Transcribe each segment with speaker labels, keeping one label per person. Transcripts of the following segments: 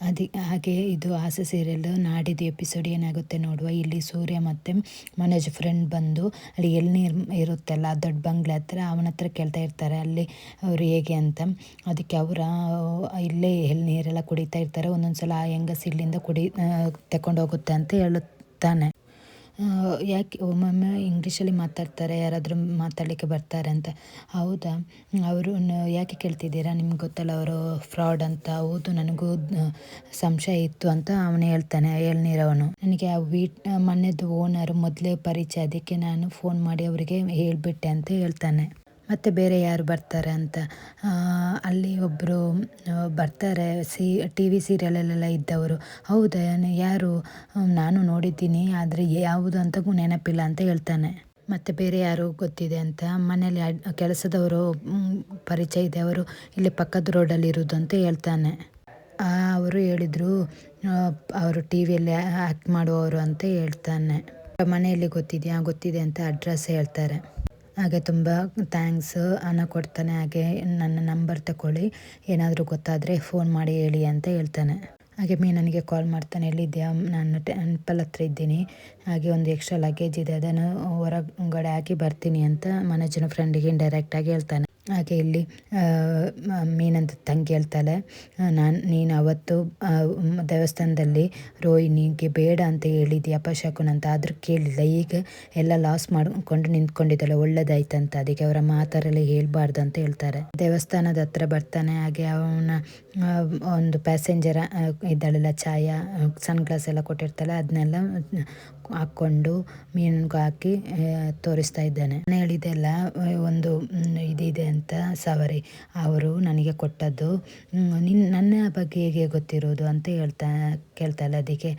Speaker 1: ಅದಿ, ಹಾಗೆ ಇದು ಆಸೆ ಸೀರಿಯಲ್ಲು ನಾಡಿದ್ದು ಎಪಿಸೋಡ್ ಏನಾಗುತ್ತೆ ನೋಡುವ. ಇಲ್ಲಿ ಸೂರ್ಯ ಮತ್ತು ಮನೋಜ್ ಫ್ರೆಂಡ್ ಬಂದು ಅಲ್ಲಿ ಎಳ್ನೀರು ಇರುತ್ತಲ್ಲ ದೊಡ್ಡ ಬಂಗ್ಲೆ ಹತ್ರ ಅವನ ಹತ್ರ ಕೇಳ್ತಾ ಇರ್ತಾರೆ. ಅಲ್ಲಿ ಅವರು ಹೇಗೆ ಅಂತ. ಅದಕ್ಕೆ ಅವರ, ಇಲ್ಲೇ ಎಳ್ನೀರೆಲ್ಲ ಕುಡಿತಾ ಇರ್ತಾರೆ. ಒಂದೊಂದು ಸಲ ಆ ಹೆಂಗಸ್ ಇಲ್ಲಿಂದ ಕುಡಿ ತಗೊಂಡೋಗುತ್ತೆ ಅಂತ ಹೇಳುತ್ತಾನೆ. ಯಾಕೆ ಒಮ್ಮೊಮ್ಮೆ ಇಂಗ್ಲೀಷಲ್ಲಿ ಮಾತಾಡ್ತಾರೆ, ಯಾರಾದರೂ ಮಾತಾಡಲಿಕ್ಕೆ ಬರ್ತಾರೆ ಅಂತ. ಹೌದಾ? ಅವರು ಯಾಕೆ ಕೇಳ್ತಿದ್ದೀರಾ? ನಿಮ್ಗೆ ಗೊತ್ತಲ್ಲ, ಅವರು ಫ್ರಾಡ್ ಅಂತ. ಹೌದು, ನನಗೂ ಸಂಶಯ ಇತ್ತು ಅಂತ ಅವನು ಹೇಳ್ತಾನೆ ಹೇಳ್ನಿರೋನು ನನಗೆ ಆ ವೀಟ್ ಮನೆಯದು ಓನರ್ ಮೊದಲೇ ಪರಿಚಯ, ಅದಕ್ಕೆ ನಾನು ಫೋನ್ ಮಾಡಿ ಅವರಿಗೆ ಹೇಳಿಬಿಟ್ಟೆ ಅಂತ ಹೇಳ್ತಾನೆ. ಮತ್ತು ಬೇರೆ ಯಾರು ಬರ್ತಾರೆ ಅಂತ? ಅಲ್ಲಿ ಒಬ್ಬರು ಬರ್ತಾರೆ. ಸಿ, ಟಿ ವಿ ಸೀರಿಯಲಲ್ಲೆಲ್ಲ ಇದ್ದವರು. ಹೌದಾ? ಯಾರು? ನಾನು ನೋಡಿದ್ದೀನಿ, ಆದರೆ ಯಾವುದು ಅಂತ ನೆನಪಿಲ್ಲ ಅಂತ ಹೇಳ್ತಾನೆ. ಮತ್ತು ಬೇರೆ ಯಾರು ಗೊತ್ತಿದೆ ಅಂತ? ಮನೇಲಿ ಕೆಲಸದವರು ಪರಿಚಯ ಇದೆ ಅವರು ಇಲ್ಲಿ ಪಕ್ಕದ ರೋಡಲ್ಲಿ ಇರೋದು ಅಂತ ಹೇಳ್ತಾನೆ. ಅವರು ಹೇಳಿದರು ಅವರು ಟಿ ವಿಯಲ್ಲಿ ಆ್ಯಕ್ಟ್ ಮಾಡುವವರು ಅಂತ ಹೇಳ್ತಾನೆ. ಮನೆಯಲ್ಲಿ ಗೊತ್ತಿದೆಯಾ? ಗೊತ್ತಿದೆ ಅಂತ ಅಡ್ರೆಸ್ ಹೇಳ್ತಾರೆ. ಹಾಗೆ ತುಂಬ ಥ್ಯಾಂಕ್ಸ್ ಹಣ ಕೊಡ್ತಾನೆ. ಹಾಗೆ ನನ್ನ ನಂಬರ್ ತಗೊಳ್ಳಿ ಏನಾದರೂ ಗೊತ್ತಾದರೆ ಫೋನ್ ಮಾಡಿ ಹೇಳಿ ಅಂತ ಹೇಳ್ತಾನೆ. ಹಾಗೆ ಮೀ ನನಗೆ ಕಾಲ್ ಮಾಡ್ತಾನೆ. ಎಲ್ಲಿದ್ಯಾ? ನಾನು ಟೆಂಪಲ್ ಹತ್ರ ಇದ್ದೀನಿ. ಹಾಗೆ ಒಂದು ಎಕ್ಸ್ಟ್ರಾ ಲಗೇಜ್ ಇದೆ. ಅದನ್ನು ಹೊರಗಡೆ ಹಾಕಿ ಬರ್ತೀನಿ ಅಂತ ಮನೋಜನ ಫ್ರೆಂಡಿಗೆ ಡೈರೆಕ್ಟಾಗಿ ಹೇಳ್ತಾನೆ. ಹಾಗೆ ಇಲ್ಲಿ ಮೀನಂತ ತಂಗಿ ಹೇಳ್ತಾಳೆ. ನಾನು, ನೀನು ಅವತ್ತು ದೇವಸ್ಥಾನದಲ್ಲಿ ರೋಹಿಣಿಗೆ ಬೇಡ ಅಂತ ಹೇಳಿದ್ದೆ ಅಪಶಕುನ ಅಂತ. ಆದರೂ ಕೇಳಿಲ್ಲ. ಈಗ ಎಲ್ಲ ಲಾಸ್ ಮಾಡಿಕೊಂಡು ನಿಂತ್ಕೊಂಡಿದ್ದಾಳೆ. ಒಳ್ಳೇದಾಯ್ತಂತ ಅದಕ್ಕೆ ಅವರ ಮಾತಾರೆಲ್ಲ ಹೇಳಬಾರ್ದು ಅಂತ ಹೇಳ್ತಾರೆ. ದೇವಸ್ಥಾನದ ಹತ್ರ ಬರ್ತಾನೆ. ಹಾಗೆ ಅವನ ಒಂದು ಪ್ಯಾಸೆಂಜರ್ ಇದ್ದಾಳೆಲ್ಲ, ಛಾಯಾ ಸನ್ ಗ್ಲಾಸ್ ಎಲ್ಲ ಕೊಟ್ಟಿರ್ತಾಳೆ. ಅದನ್ನೆಲ್ಲ ಹಾಕ್ಕೊಂಡು ಮೀನಿಗೆ ಹಾಕಿ ತೋರಿಸ್ತಾ ಇದ್ದಾನೆ. ನಾನು ಹೇಳಿದೆಲ್ಲ ಒಂದು ಇದಿದೆ ಅಂತ ಸವರಿ. ಅವರು ನನಗೆ ಕೊಟ್ಟದ್ದು ನಿನ್ನ ನನ್ನ ಬಗ್ಗೆ ಹೇಗೆ ಗೊತ್ತಿರೋದು ಅಂತ ಹೇಳ್ತಾ ಕೇಳ್ತಾಳೆ ಅದಕ್ಕೆ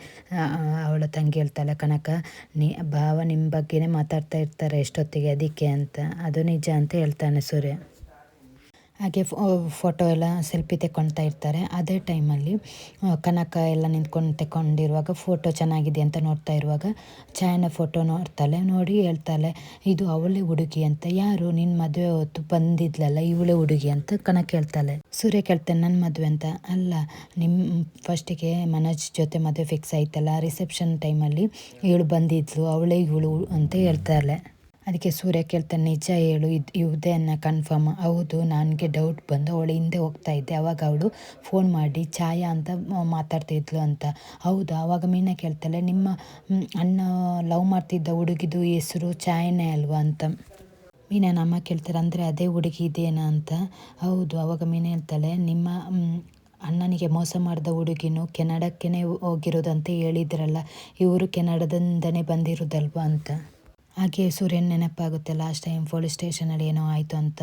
Speaker 1: ಅವಳ ತಂಗಿ ಹೇಳ್ತಾಳೆ ಕನಕ, ನೀ, ಭಾವ ನಿಮ್ಮ ಬಗ್ಗೆನೇ ಮಾತಾಡ್ತಾ ಇರ್ತಾರೆ ಎಷ್ಟೊತ್ತಿಗೆ, ಅದಕ್ಕೆ ಅಂತ. ಅದು ನಿಜ ಅಂತ ಹೇಳ್ತಾನೆ ಸೂರ್ಯ. ಹಾಗೆ ಫೋಟೋ ಎಲ್ಲ ಸೆಲ್ಫಿ ತೆಕ್ಕೊಳ್ತಾ ಇರ್ತಾರೆ. ಅದೇ ಟೈಮಲ್ಲಿ ಕನಕ ಎಲ್ಲ ನಿಂತ್ಕೊಂಡು ತೆಕ್ಕೊಂಡಿರುವಾಗ ಫೋಟೋ ಚೆನ್ನಾಗಿದೆ ಅಂತ ನೋಡ್ತಾ ಇರುವಾಗ ಚಾಯನ ಫೋಟೋ ನೋಡ್ತಾಳೆ. ನೋಡಿ ಹೇಳ್ತಾಳೆ, ಇದು ಅವಳೇ ಹುಡುಗಿ ಅಂತ. ಯಾರು? ನಿನ್ನ ಮದುವೆ ಹೊತ್ತು ಬಂದಿದ್ಲಲ್ಲ, ಇವಳೇ ಹುಡುಗಿ ಅಂತ? ಕನಕ ಹೇಳ್ತಾಳೆ. ಸೂರ್ಯ ಕೇಳ್ತಾನೆ ನನ್ನ ಮದುವೆ ಅಂತ? ಅಲ್ಲ ನಿಮ್ಮ ಫಸ್ಟಿಗೆ ಮನೋಜ್ ಜೊತೆ ಮದುವೆ ಫಿಕ್ಸ್ ಆಯ್ತಲ್ಲ. ರಿಸೆಪ್ಷನ್ ಟೈಮಲ್ಲಿ ಇವಳು ಬಂದಿದ್ಲು, ಅವಳೇ ಇವಳು ಅಂತ ಹೇಳ್ತಾಳೆ. ಅದಕ್ಕೆ ಸೂರ್ಯ ಕೇಳ್ತಾನೆ, ನಿಜ ಹೇಳು, ಇದು ಇವುದೇ ಅನ್ನ ಕನ್ಫರ್ಮ್ ಹೌದು, ನನಗೆ ಡೌಟ್ ಬಂದು ಅವಳು ಹಿಂದೆ ಹೋಗ್ತಾ ಇದ್ದೆ. ಅವಾಗ ಅವಳು ಫೋನ್ ಮಾಡಿ, ಛಾಯಾ ಅಂತ ಮಾತಾಡ್ತಿದ್ಲು ಅಂತ. ಹೌದು ಆವಾಗ ಮೀನ ಕೇಳ್ತಾಳೆ, ನಿಮ್ಮ ಅಣ್ಣ ಲವ್ ಮಾಡ್ತಿದ್ದ ಹುಡುಗಿದು ಹೆಸರು ಛಾಯನೇ ಅಲ್ವಾ? ಅಂತ. ಮೀನ ಅಮ್ಮ ಕೇಳ್ತಾರೆ, ಅಂದರೆ ಅದೇ ಹುಡುಗಿ ಇದೇನಾ? ಅಂತ. ಹೌದು, ಅವಾಗ ಮೀನ ಹೇಳ್ತಾಳೆ, ನಿಮ್ಮ ಅಣ್ಣನಿಗೆ ಮೋಸ ಮಾಡಿದ ಹುಡುಗಿನೂ ಕೆನಡಕ್ಕೇ ಹೋಗಿರೋದಂತ ಹೇಳಿದ್ರಲ್ಲ, ಇವರು ಕೆನಡದಿಂದನೇ ಬಂದಿರೋದಲ್ವಾ? ಅಂತ. ಹಾಗೆ ಸೂರ್ಯನ ನೆನಪಾಗುತ್ತೆ. ಲಾಸ್ಟ್ ಟೈಮ್ ಪೊಲೀಸ್ ಸ್ಟೇಷನಲ್ಲಿ ಏನೋ ಆಯಿತು ಅಂತ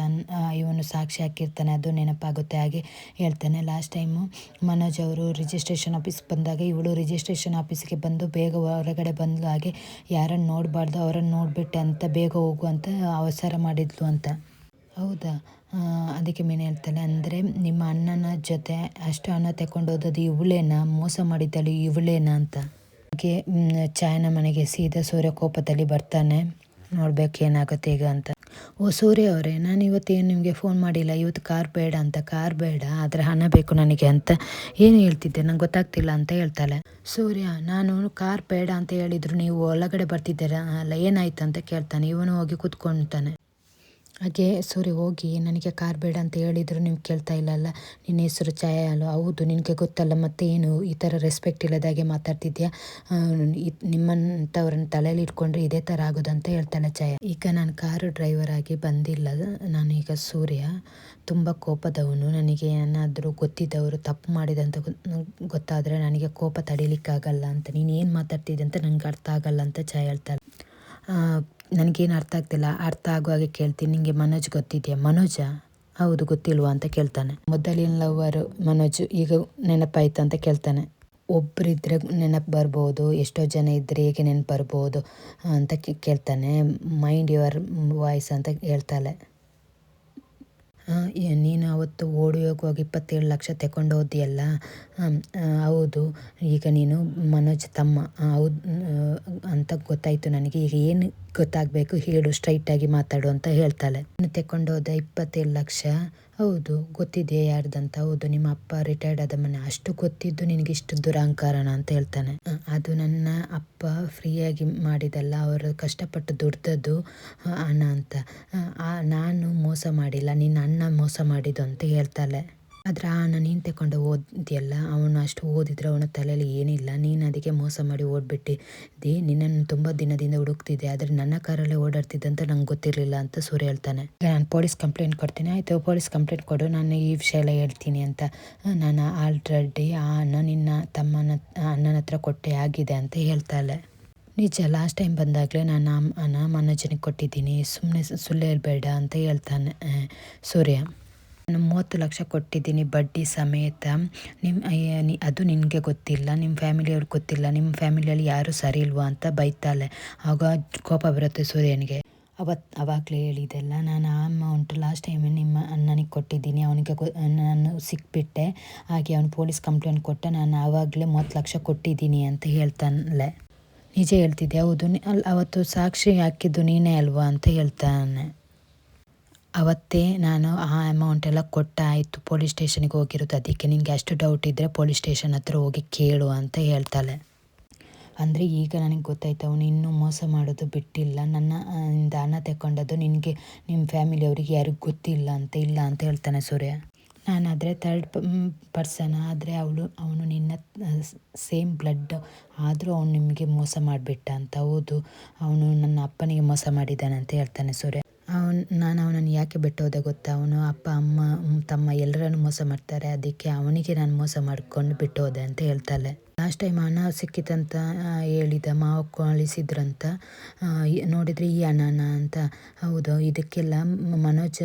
Speaker 1: ಇವನು ಸಾಕ್ಷಿ ಹಾಕಿರ್ತಾನೆ, ಅದು ನೆನಪಾಗುತ್ತೆ. ಹಾಗೆ ಹೇಳ್ತಾನೆ ಲಾಸ್ಟ್ ಟೈಮು ಮನೋಜ್ ಅವರು ರಿಜಿಸ್ಟ್ರೇಷನ್ ಆಫೀಸ್ ಬಂದಾಗ ಇವಳು ರಿಜಿಸ್ಟ್ರೇಷನ್ ಆಫೀಸ್ಗೆ ಬಂದು ಬೇಗ ಹೊರಗಡೆ ಬಂದಳು ಹಾಗೆ ಯಾರನ್ನು ನೋಡಬಾರ್ದು, ಅವರನ್ನು ನೋಡಿಬಿಟ್ಟೆ ಅಂತ ಬೇಗ ಹೋಗು ಅಂತ ಅವಸರ ಮಾಡಿದ್ಲು ಅಂತ. ಹೌದಾ? ಅದಕ್ಕೆ ಮೀನು ಹೇಳ್ತಾಳೆ, ಅಂದರೆ ನಿಮ್ಮ ಅಣ್ಣನ ಜೊತೆ ಅಷ್ಟು ಹಣ ತಗೊಂಡು ಹೋದದ್ದು ಇವಳೇನಾ? ಮೋಸ ಮಾಡಿದ್ದಾಳೆ ಇವಳೇನಾ? ಅಂತ. ಹಾಗೆ ಚಾಯನ ಮನೆಗೆ ಸೀದಾ ಸೂರ್ಯ ಕೋಪದಲ್ಲಿ ಬರ್ತಾನೆ. ನೋಡ್ಬೇಕು ಏನಾಗುತ್ತೆ ಈಗ ಅಂತ. ಓ, ಸೂರ್ಯ ಅವರೇ, ನಾನು ಇವತ್ತೇನು ನಿಮಗೆ ಫೋನ್ ಮಾಡಿಲ್ಲ? ಇವತ್ತು ಕಾರ್ ಬೇಡ ಅಂತ. ಕಾರ್ ಬೇಡ, ಆದರೆ ಹಣ ಬೇಕು ನನಗೆ ಅಂತ. ಏನು ಹೇಳ್ತಿದ್ದೆ? ನಂಗೆ ಗೊತ್ತಾಗ್ತಿಲ್ಲ ಅಂತ ಹೇಳ್ತಾಳೆ. ಸೂರ್ಯ, ನಾನು ಕಾರ್ ಬೇಡ ಅಂತ ಹೇಳಿದ್ರು, ನೀವು ಒಳಗಡೆ ಬರ್ತಿದ್ದೀರಾ? ಅಲ್ಲ, ಏನಾಯ್ತು ಅಂತ ಕೇಳ್ತಾನೆ. ಇವನು ಹೋಗಿ ಕೂತ್ಕೊಳ್ತಾನೆ ಹಾಗೆ ಸೂರ್ಯ ಹೋಗಿ ನನಗೆ ಕಾರ್ ಬೇಡ ಅಂತ ಹೇಳಿದ್ರು, ನೀವು ಕೇಳ್ತಾ ಇಲ್ಲಲ್ಲ ನಿನ್ನ ಹೆಸರು ಛಾಯಾ ಅಲ್ಲ ಹೌದು, ನಿನಗೆ ಗೊತ್ತಲ್ಲ, ಮತ್ತೆ ಏನು ಈ ಥರ ರೆಸ್ಪೆಕ್ಟ್ ಇಲ್ಲದಾಗೆ ಮಾತಾಡ್ತಿದ್ಯಾ? ನಿಮ್ಮಂಥವ್ರನ್ನ ತಲೆಯಲ್ಲಿ ಇಟ್ಕೊಂಡ್ರೆ ಇದೇ ಥರ ಆಗೋದಂತ ಹೇಳ್ತಾಳೆ ಛಾಯಾ ಈಗ ನಾನು ಕಾರು ಡ್ರೈವರ್ ಆಗಿ ಬಂದಿಲ್ಲ. ನಾನು ಈಗ ಸೂರ್ಯ. ತುಂಬ ಕೋಪದವನು. ನನಗೆ ಏನಾದರೂ ಗೊತ್ತಿದ್ದವರು ತಪ್ಪು ಮಾಡಿದಂತ ಗೊತ್ತಾದರೆ ನನಗೆ ಕೋಪ ತಡಿಲಿಕ್ಕಾಗಲ್ಲ ಅಂತ. ನೀನು ಏನು ಮಾತಾಡ್ತಿದ್ದೆ ಅಂತ ನನಗೆ ಅರ್ಥ ಆಗಲ್ಲ ಅಂತ ಛಾಯಾ ಹೇಳ್ತಾಳೆ. ನನಗೇನು ಅರ್ಥ ಆಗ್ತಿಲ್ಲ. ಅರ್ಥ ಆಗೋ ಹಾಗೆ ಕೇಳ್ತೀನಿ. ನಿಮಗೆ ಮನೋಜ್ ಗೊತ್ತಿದೆಯಾ? ಮನೋಜ? ಹೌದು, ಗೊತ್ತಿಲ್ವಾ ಅಂತ ಕೇಳ್ತಾನೆ. ಮೊದಲಿನ ಲವ್ವರು ಮನೋಜ್ ಈಗ ನೆನಪಾಯ್ತು ಅಂತ ಕೇಳ್ತಾನೆ. ಒಬ್ಬರಿದ್ರೆ ನೆನಪು ಬರ್ಬೋದು, ಎಷ್ಟೋ ಜನ ಇದ್ದರೆ ಹೇಗೆ ನೆನಪು ಬರ್ಬೋದು ಅಂತ ಕೇಳ್ತಾನೆ. ಮೈಂಡ್ ಯುವರ್ ವಾಯ್ಸ್ ಅಂತ ಹೇಳ್ತಾಳೆ. ನೀನು ಅವತ್ತು ಓಡಿ ಹೋಗುವಾಗ ಇಪ್ಪತ್ತೇಳು ಲಕ್ಷ ತಗೊಂಡು ಹೋದಿಯಲ್ಲ? ಹೌದು. ಈಗ ನೀನು ಮನೋಜ್ ತಮ್ಮ. ಹೌದು ಅಂತ ಗೊತ್ತಾಯಿತು ನನಗೆ. ಈಗ ಏನು ಗೊತ್ತಾಗಬೇಕು, ಹೇಳು ಸ್ಟ್ರೈಟಾಗಿ ಮಾತಾಡು ಅಂತ ಹೇಳ್ತಾಳೆ. ತೆಕೊಂಡು ಹೋದ ಇಪ್ಪತ್ತೇಳು ಲಕ್ಷ, ಹೌದು, ಗೊತ್ತಿದೆ ಯಾರ್ದಂತ, ಹೌದು, ನಿಮ್ಮ ಅಪ್ಪ ರಿಟೈರ್ಡ್ ಆದ ಮನೆ, ಅಷ್ಟು ಗೊತ್ತಿದ್ದು ನಿನಗೆ ಇಷ್ಟು ದುರಾಂಕಾರಣ ಅಂತ ಹೇಳ್ತಾನೆ. ಅದು ನನ್ನ ಅಪ್ಪ ಫ್ರೀಯಾಗಿ ಮಾಡಿದಲ್ಲ, ಅವರು ಕಷ್ಟಪಟ್ಟು ದುಡ್ದದ್ದು ಅಣ್ಣ ಅಂತ. ನಾನು ಮೋಸ ಮಾಡಿಲ್ಲ, ನಿನ್ನ ಅಣ್ಣ ಮೋಸ ಮಾಡಿದ್ದು ಅಂತ ಹೇಳ್ತಾಳೆ. ಆದರೆ ಅಣ್ಣ ನೀನು ತಗೊಂಡು ಅವನು ಅಷ್ಟು ಓದಿದ್ರೆ ಅವನ ತಲೆಯಲ್ಲಿ ಏನಿಲ್ಲ. ನೀನು ಅದಕ್ಕೆ ಮೋಸ ಮಾಡಿ ಓಡಿಬಿಟ್ಟಿದ್ದಿ ನಿನ್ನನ್ನು ತುಂಬ ದಿನದಿಂದ ಹುಡುಕ್ತಿದ್ದೆ. ಆದರೆ ನನ್ನ ಕಾರಲ್ಲೇ ಓಡಾಡ್ತಿದ್ದೆ ಅಂತ ನಂಗೆ ಗೊತ್ತಿರಲಿಲ್ಲ ಅಂತ ಸೂರ್ಯ ಹೇಳ್ತಾನೆ. ನಾನು ಪೊಲೀಸ್ ಕಂಪ್ಲೇಂಟ್ ಕೊಡ್ತೀನಿ. ಆಯಿತು, ಪೊಲೀಸ್ ಕಂಪ್ಲೇಂಟ್ ಕೊಡು. ನಾನು ಈ ವಿಷಯ ಎಲ್ಲ ಹೇಳ್ತೀನಿ ಅಂತ. ನಾನು ಆಲ್ರೆಡಿ ಆ ಅಣ್ಣ ನಿನ್ನ ತಮ್ಮನ ಅಣ್ಣನ ಹತ್ರ ಕೊಟ್ಟೆ ಆಗಿದೆ ಅಂತ ಹೇಳ್ತಾಳೆ ನಿಜ ಲಾಸ್ಟ್ ಟೈಮ್ ಬಂದಾಗಲೇ ನಾನು ಅಣ್ಣ ಮನೋಜನಿಗೆ ಕೊಟ್ಟಿದ್ದೀನಿ. ಸುಮ್ಮನೆ ಸುಳ್ಳು ಹೇಳ್ಬೇಡ ಅಂತ ಹೇಳ್ತಾನೆ ಸೂರ್ಯ. ಮೂವತ್ತು ಲಕ್ಷ ಕೊಟ್ಟಿದ್ದೀನಿ ಬಡ್ಡಿ ಸಮೇತ. ನಿಮ್ಮ ಅದು ನಿನಗೆ ಗೊತ್ತಿಲ್ಲ ನಿಮ್ಮ ಫ್ಯಾಮಿಲಿಯವ್ರಿಗೆ ಗೊತ್ತಿಲ್ಲ ನಿಮ್ಮ ಫ್ಯಾಮಿಲಿಯಲ್ಲಿ ಯಾರು ಸರಿ ಇಲ್ವಾ ಅಂತ ಬೈತಾಳೆ. ಆಗ ಕೋಪ ಬರುತ್ತೆ ಸೂರ್ಯನಿಗೆ. ಅವತ್ತು ಅವಾಗಲೇ ಹೇಳಿದೆಲ್ಲ ನಾನು ಆ ಅಮೌಂಟ್ ಲಾಸ್ಟ್ ಟೈಮ್ ನಿಮ್ಮ ಅಣ್ಣನಿಗೆ ಕೊಟ್ಟಿದ್ದೀನಿ, ಅವನಿಗೆ ನಾನು ಸಿಕ್ಬಿಟ್ಟೆ. ಹಾಗೆ ಅವನು ಪೊಲೀಸ್ ಕಂಪ್ಲೇಂಟ್ ಕೊಟ್ಟ, ನಾನು ಆವಾಗಲೇ ಮೂವತ್ತು ಲಕ್ಷ ಕೊಟ್ಟಿದ್ದೀನಿ ಅಂತ ಹೇಳ್ತಾನೆ. ನಿಜ ಹೇಳ್ತಿದ್ದೆ ಹೌದು ಅಲ್ಲಿ ಅವತ್ತು ಸಾಕ್ಷಿ ಹಾಕಿದ್ದು ನೀನೇ ಅಲ್ವಾ ಅಂತ ಹೇಳ್ತಾನೆ. ಅವತ್ತೇ ನಾನು ಆ ಅಮೌಂಟ್ ಎಲ್ಲ ಕೊಟ್ಟಾಯಿತು ಪೊಲೀಸ್ ಸ್ಟೇಷನಿಗೆ ಹೋಗಿರೋದು. ಅದಕ್ಕೆ ನಿನಗೆ ಅಷ್ಟು ಡೌಟ್ ಇದ್ದರೆ ಪೊಲೀಸ್ ಸ್ಟೇಷನ್ ಹತ್ರ ಹೋಗಿ ಕೇಳು ಅಂತ ಹೇಳ್ತಾಳೆ. ಅಂದರೆ ಈಗ ನನಗೆ ಗೊತ್ತಾಯ್ತು, ಅವನು ಇನ್ನೂ ಮೋಸ ಮಾಡೋದು ಬಿಟ್ಟಿಲ್ಲ. ನನ್ನ ಹಣ ತಗೊಂಡದ್ದು ನಿನಗೆ ನಿಮ್ಮ ಫ್ಯಾಮಿಲಿಯವ್ರಿಗೆ ಯಾರಿಗೂ ಗೊತ್ತಿಲ್ಲ ಅಂತ, ಇಲ್ಲ ಅಂತ ಹೇಳ್ತಾನೆ ಸೂರ್ಯ. ನಾನಾದರೆ ತರ್ಡ್ ಪರ್ಸನ್ ಆದರೆ ಅವಳು, ಅವನು ನಿನ್ನ ಸೇಮ್ ಬ್ಲಡ್ ಆದರೂ ಅವನು ನಿಮಗೆ ಮೋಸ ಮಾಡಿಬಿಟ್ಟ ಅಂತ. ಹೌದು, ಅವನು ನನ್ನ ಅಪ್ಪನಿಗೆ ಮೋಸ ಮಾಡಿದ್ದಾನೆ ಅಂತ ಹೇಳ್ತಾನೆ ಸೂರ್ಯ. ಅವನು, ನಾನು ಅವನನ್ನು ಯಾಕೆ ಬಿಟ್ಟು ಹೋದೆ ಗೊತ್ತಾ? ಅವನು ಅಪ್ಪ, ಅಮ್ಮ ತಮ್ಮ ಎಲ್ಲರನ್ನು ಮೋಸ ಮಾಡ್ತಾರೆ. ಅದಕ್ಕೆ ಅವನಿಗೆ ನಾನು ಮೋಸ ಮಾಡ್ಕೊಂಡು ಬಿಟ್ಟೋದೆ ಅಂತ ಹೇಳ್ತಾಳೆ. ಲಾಸ್ಟ್ ಟೈಮ್ ಹಣ ಸಿಕ್ಕಿತಂತ ಹೇಳಿದ, ಮಾವ ಕಳಿಸಿದ್ರಂತ ನೋಡಿದರೆ ಈ ಹಣನ ಅಂತ. ಹೌದು, ಇದಕ್ಕೆಲ್ಲ ಮನೋಜ್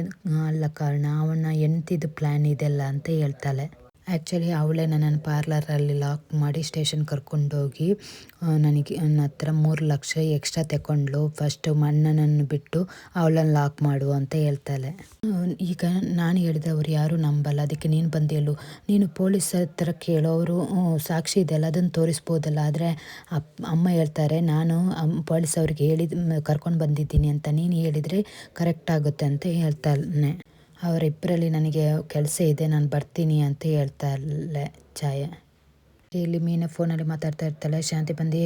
Speaker 1: ಅಲ್ಲ ಕಾರಣ. ಅವನ ಎಂತಿದ್ದು ಪ್ಲ್ಯಾನ್ ಇದೆಲ್ಲ ಅಂತ ಹೇಳ್ತಾಳೆ. ಆ್ಯಕ್ಚುಲಿ ಅವಳೇ ನನ್ನ ಪಾರ್ಲರಲ್ಲಿ ಲಾಕ್ ಮಾಡಿ ಸ್ಟೇಷನ್ ಕರ್ಕೊಂಡೋಗಿ ನನಗೆ ನನ್ನ ಹತ್ರ ಮೂರು ಲಕ್ಷ ಎಕ್ಸ್ಟ್ರಾ ತಗೊಂಡ್ಲು ಫಸ್ಟು ಅಣ್ಣನನ್ನು ಬಿಟ್ಟು ಅವಳನ್ನು ಲಾಕ್ ಮಾಡು ಅಂತ ಹೇಳ್ತಾಳೆ. ಈಗ ನಾನು ಹೇಳಿದವರು ಯಾರೂ ನಂಬಲ್ಲ. ಅದಕ್ಕೆ ನೀನು ಬಂದಿಯಲ್ಲು ನೀನು ಪೊಲೀಸ್ ಹತ್ರ ಕೇಳೋರು ಸಾಕ್ಷಿ ಇದೆಯಲ್ಲ, ಅದನ್ನು ತೋರಿಸ್ಬೋದಲ್ಲ. ಆದರೆ ಅಮ್ಮ ಹೇಳ್ತಾರೆ, ನಾನು ಪೊಲೀಸ್ ಅವ್ರಿಗೆ ಹೇಳಿದ, ಕರ್ಕೊಂಡು ಬಂದಿದ್ದೀನಿ ಅಂತ ನೀನು ಹೇಳಿದರೆ ಕರೆಕ್ಟ್ ಆಗುತ್ತೆ ಅಂತ ಹೇಳ್ತಾನೆ ಅವರಿಬ್ಬರಲ್ಲಿ ನನಗೆ ಕೆಲಸ ಇದೆ, ನಾನು ಬರ್ತೀನಿ ಅಂತ ಹೇಳ್ತಾಳೆ ಛಾಯಾ. ಇಲ್ಲಿ ಮೀನ ಫೋನಲ್ಲಿ ಮಾತಾಡ್ತಾ ಇರ್ತಾಳೆ. ಶಾಂತಿ ಬಂದು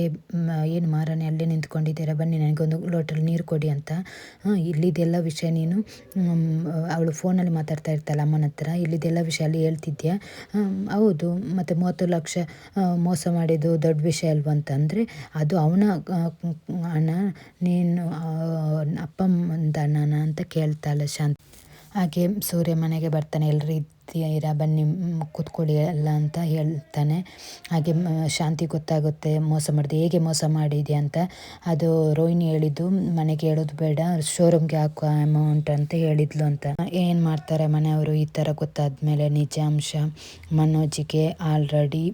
Speaker 1: ಏನು ಮಾರನೆ ಅಲ್ಲೇ ನಿಂತ್ಕೊಂಡಿದ್ದೀರಾ? ಬನ್ನಿ, ನನಗೊಂದು ಲೋಟಲ್ಲಿ ನೀರು ಕೊಡಿ ಅಂತ. ಇಲ್ಲಿದೆಲ್ಲ ವಿಷಯ ನೀನು ಅವಳು ಫೋನಲ್ಲಿ ಮಾತಾಡ್ತಾ ಇರ್ತಾಳೆ ಅಮ್ಮನ ಹತ್ರ. ಇಲ್ಲಿದೆಲ್ಲ ವಿಷಯ ಅಲ್ಲಿ ಹೇಳ್ತಿದ್ಯಾ? ಹೌದು. ಮತ್ತು ಮೂವತ್ತು ಲಕ್ಷ ಮೋಸ ಮಾಡಿದ್ದು ದೊಡ್ಡ ವಿಷಯ ಅಲ್ವ ಅಂತಂದರೆ, ಅದು ಅವನ ಹಣ, ನೀನು ಅಪ್ಪ ಅಣ್ಣನ ಅಂತ ಕೇಳ್ತಾಳೆ ಶಾಂತಿ. ಹಾಗೆ ಸೂರ್ಯ ಮನೆಗೆ ಬರ್ತಾನೆ ಎಲ್ಲರೂ ಇದ್ದೀರಾ ಬನ್ನಿ ಕೂತ್ಕೊಳ್ಳಿ ಅಲ್ಲ ಅಂತ ಹೇಳ್ತಾನೆ. ಹಾಗೆ ಶಾಂತಿ ಗೊತ್ತಾಗುತ್ತೆ, ಮೋಸ ಮಾಡಿದೆ, ಹೇಗೆ ಮೋಸ ಮಾಡಿದೆ ಅಂತ. ಅದು ರೋಹಿಣಿ ಹೇಳಿದ್ದು, ಮನೆಗೆ ಹೇಳೋದು ಬೇಡ, ಶೋರೂಮ್ಗೆ ಹಾಕುವ ಅಮೌಂಟ್ ಅಂತ ಹೇಳಿದ್ಲು ಅಂತ. ಏನು ಮಾಡ್ತಾರೆ ಮನೆಯವರು, ಈ ಥರ ಗೊತ್ತಾದ ಮೇಲೆ ನಿಜಾಂಶ, ಮನೋಜಿಗೆ ಆಲ್ರೆಡಿ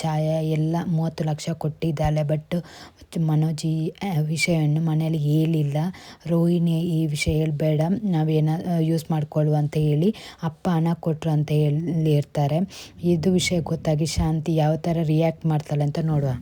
Speaker 1: ಛಾಯಾ ಎಲ್ಲ ಮೂವತ್ತು ಲಕ್ಷ ಕೊಟ್ಟಿದ್ದಾಳೆ. ಬಟ್ ಮನೋಜ್ ಈ ವಿಷಯವನ್ನು ಮನೆಯಲ್ಲಿ ಹೇಳಿಲ್ಲ. ರೋಹಿಣಿ ಈ ವಿಷಯ ಹೇಳಬೇಡ. ನಾವೇನ ಯೂಸ್ ಮಾಡಿಕೊಳ್ಳುವ ಅಂತ ಹೇಳಿ ಅಪ್ಪ ಹಣ ಕೊಟ್ಟರು ಅಂತ ಹೇಳಿ ಇರ್ತಾರೆ ಇದು ವಿಷಯ ಗೊತ್ತಾಗಿ ಶಾಂತಿ ಯಾವ ಥರ ರಿಯಾಕ್ಟ್ ಮಾಡ್ತಾಳೆ ಅಂತ ನೋಡುವ.